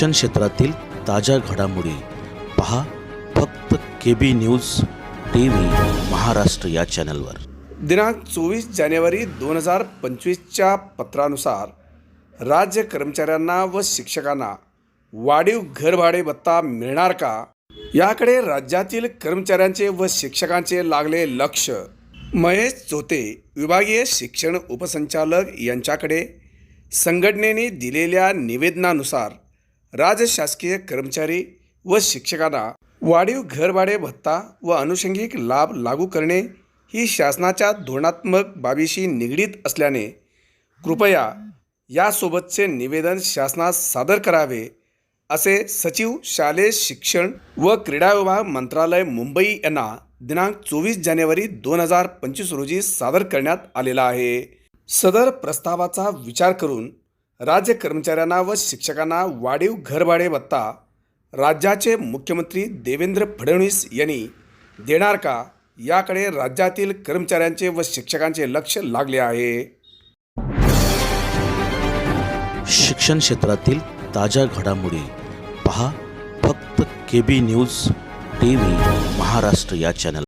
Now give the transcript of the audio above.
शिक्षण क्षेत्रातील ताज्या घडामोडी पहा फक्त K B news T V Maharashtra या चॅनलवर. दिनांक चोवीस जानेवारी दोन हजार पंचवीसच्या पत्रानुसार राज्य कर्मचाऱ्यांना व शिक्षकांना वाढीव घरभाडे भत्ता मिळणार का? याकडे राज्यातील कर्मचाऱ्यांचे व शिक्षकांचे लागले लक्ष. महेश चोते विभागीय शिक्षण उपसंचालक यांच्याकडे संघटनेने दिलेल्या निवेदनानुसार राजशासकीय कर्मचारी व शिक्षकांना वाढीव घरभाडे भत्ता व अनुषंगिक लाभ लागू करणे ही शासनाच्या धोरणात्मक बाबीशी निगडीत असल्याने कृपया यासोबतचे निवेदन शासनास सादर करावे असे सचिव शालेय शिक्षण व क्रीडा विभाग मंत्रालय मुंबई यांना दिनांक चोवीस जानेवारी दोन हजार पंचवीस रोजी सादर करण्यात आलेला आहे. सदर प्रस्तावाचा विचार करून राज्य कर्मचाऱ्यांना व शिक्षकांना वाढीव घरभाडे भत्ता राज्याचे मुख्यमंत्री देवेंद्र फडणवीस यांनी देणार का याकडे राज्यातील कर्मचाऱ्यांचे व शिक्षकांचे लक्ष लागले आहे. शिक्षण क्षेत्रातील ताज्या घडामोडी पहा फक्त K B news T V Maharashtra या चॅनल